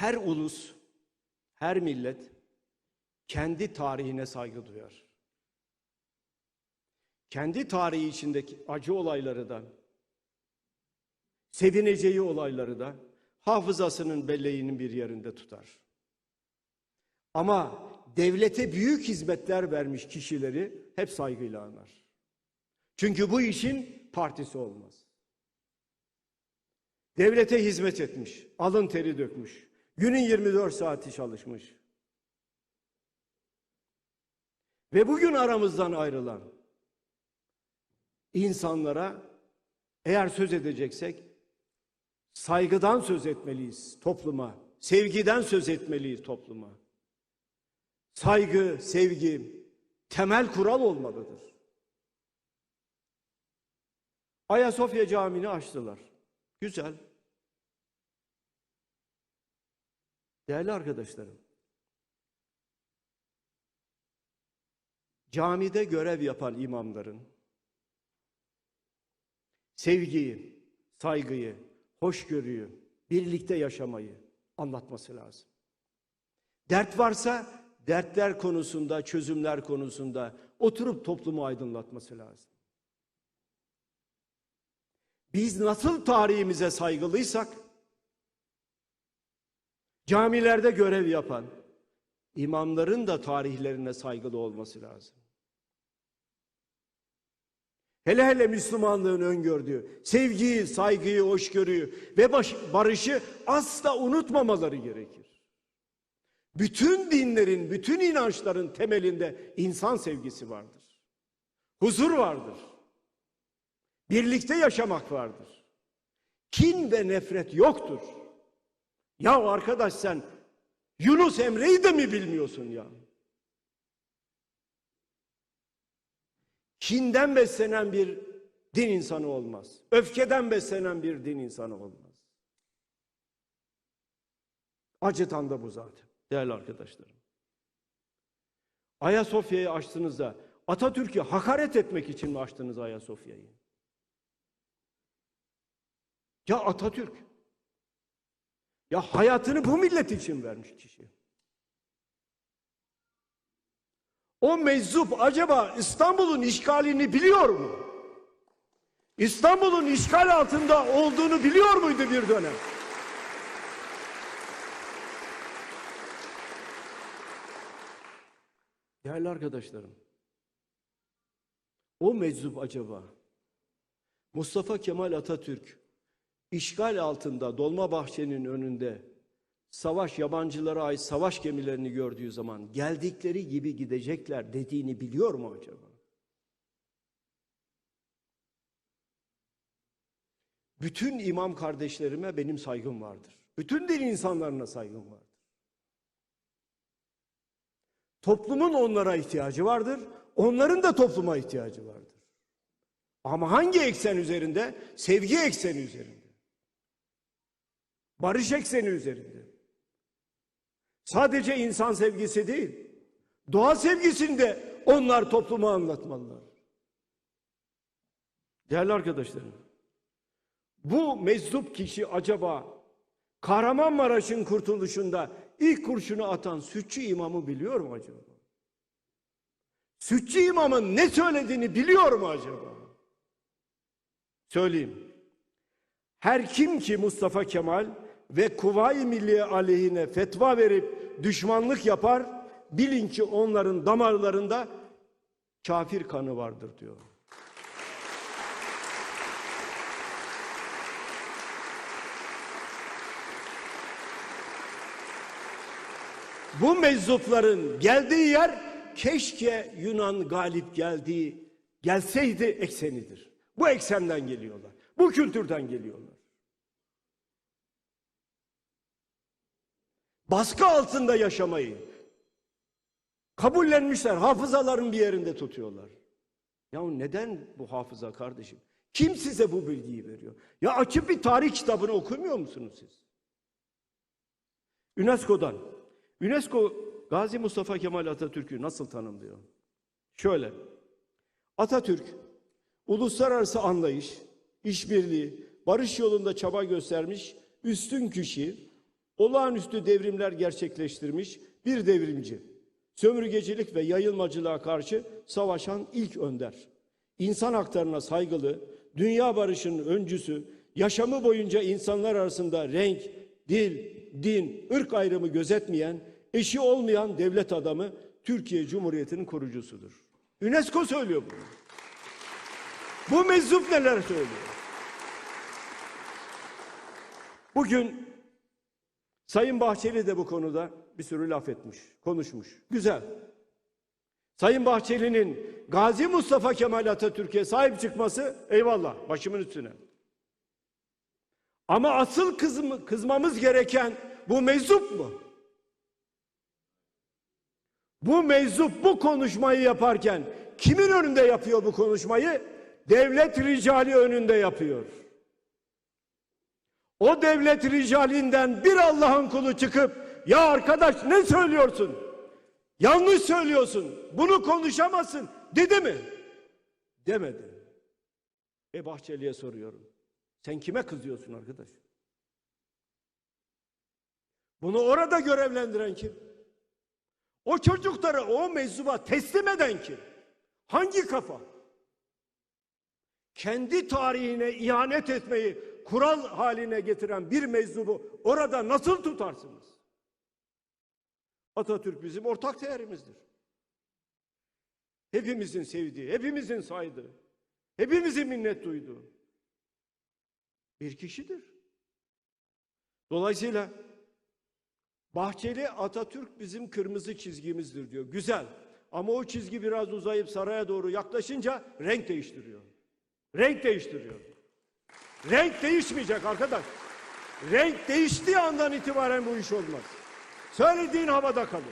Her ulus, her millet kendi tarihine saygı duyar. Kendi tarihi içindeki acı olayları da, sevineceği olayları da hafızasının belleğinin bir yerinde tutar. Ama devlete büyük hizmetler vermiş kişileri hep saygıyla anar. Çünkü bu işin partisi olmaz. Devlete hizmet etmiş, alın teri dökmüş, günün 24 saati çalışmış. Ve bugün aramızdan ayrılan insanlara eğer söz edeceksek saygıdan söz etmeliyiz topluma, sevgiden söz etmeliyiz topluma. Saygı, sevgi temel kural olmalıdır. Ayasofya Camii'ni açtılar. Güzel. Değerli arkadaşlarım. Camide görev yapan imamların sevgiyi, saygıyı, hoşgörüyü, birlikte yaşamayı anlatması lazım. Dert varsa dertler konusunda, çözümler konusunda oturup toplumu aydınlatması lazım. Biz nasıl tarihimize saygılıysak, camilerde görev yapan imamların da tarihlerine saygılı olması lazım. Hele hele Müslümanlığın öngördüğü sevgiyi, saygıyı, hoşgörüyü ve baş, barışı asla unutmamaları gerekir. Bütün dinlerin, bütün inançların temelinde insan sevgisi vardır. Huzur vardır. Birlikte yaşamak vardır. Kin ve nefret yoktur. Ya arkadaş sen Yunus Emre'yi de mi bilmiyorsun ya? Kinden beslenen bir din insanı olmaz. Öfkeden beslenen bir din insanı olmaz. Acıtan da bu zaten değerli arkadaşlarım. Ayasofya'yı açtığınızda Atatürk'ü hakaret etmek için mi açtınız Ayasofya'yı? Ya Atatürk ya hayatını bu millet için vermiş kişi. O meczup acaba İstanbul'un işgalini biliyor mu? İstanbul'un işgal altında olduğunu biliyor muydu bir dönem? Değerli arkadaşlarım, o meczup acaba Mustafa Kemal Atatürk işgal altında Dolmabahçe'nin önünde savaş yabancılara ait savaş gemilerini gördüğü zaman geldikleri gibi gidecekler dediğini biliyor mu acaba? Bütün imam kardeşlerime benim saygım vardır. Bütün din insanlarına saygım vardır. Toplumun onlara ihtiyacı vardır. Onların da topluma ihtiyacı vardır. Ama hangi eksen üzerinde? Sevgi ekseni üzerinde. Barış ekseni üzerinde. Sadece insan sevgisi değil, doğa sevgisini de onlar topluma anlatmalılar. Değerli arkadaşlarım, bu meczup kişi acaba Kahramanmaraş'ın kurtuluşunda ilk kurşunu atan Sütçü imamı biliyor mu acaba? Sütçü imamın ne söylediğini biliyor mu acaba? Söyleyeyim. Her kim ki Mustafa Kemal ve Kuvayi Milliye aleyhine fetva verip düşmanlık yapar, bilin ki onların damarlarında kafir kanı vardır diyor. Bu meczupların geldiği yer keşke Yunan galip geldiği gelseydi eksenidir. Bu eksenden geliyorlar. Bu kültürden geliyorlar. Baskı altında yaşamayı kabullenmişler. Hafızaların bir yerinde tutuyorlar. Ya neden bu hafıza kardeşim? Kim size bu bilgiyi veriyor? Ya açıp bir tarih kitabını okumuyor musunuz siz? UNESCO'dan. UNESCO Gazi Mustafa Kemal Atatürk'ü nasıl tanımlıyor? Şöyle. Atatürk uluslararası anlayış, işbirliği, barış yolunda çaba göstermiş üstün kişi, olağanüstü devrimler gerçekleştirmiş bir devrimci. Sömürgecilik ve yayılmacılığa karşı savaşan ilk önder. İnsan haklarına saygılı, dünya barışının öncüsü, yaşamı boyunca insanlar arasında renk, dil, din, ırk ayrımı gözetmeyen, eşi olmayan devlet adamı Türkiye Cumhuriyeti'nin kurucusudur. UNESCO söylüyor bunu. Bu meczup neler söylüyor? Bugün Sayın Bahçeli de bu konuda bir sürü laf etmiş, konuşmuş. Güzel. Sayın Bahçeli'nin Gazi Mustafa Kemal Atatürk'e sahip çıkması eyvallah başımın üstüne. Ama asıl kızım, kızmamız gereken bu meczup mu? Bu meczup bu konuşmayı yaparken kimin önünde yapıyor bu konuşmayı? Devlet ricali önünde yapıyor. O devlet ricalinden bir Allah'ın kulu çıkıp ya arkadaş ne söylüyorsun? Yanlış söylüyorsun. Bunu konuşamazsın dedi mi? Demedi. E Bahçeli'ye soruyorum. Sen kime kızıyorsun arkadaş? Bunu orada görevlendiren kim? O çocukları o meczuba teslim eden kim? Hangi kafa? Kendi tarihine ihanet etmeyi kural haline getiren bir meczubu orada nasıl tutarsınız? Atatürk bizim ortak değerimizdir. Hepimizin sevdiği, hepimizin saydığı, hepimizin minnet duyduğu bir kişidir. Dolayısıyla Bahçeli Atatürk bizim kırmızı çizgimizdir diyor. Güzel. Ama o çizgi biraz uzayıp saraya doğru yaklaşınca renk değiştiriyor. Renk değiştiriyor. Renk değişmeyecek arkadaş. Renk değiştiği andan itibaren bu iş olmaz. Söylediğin havada kalır.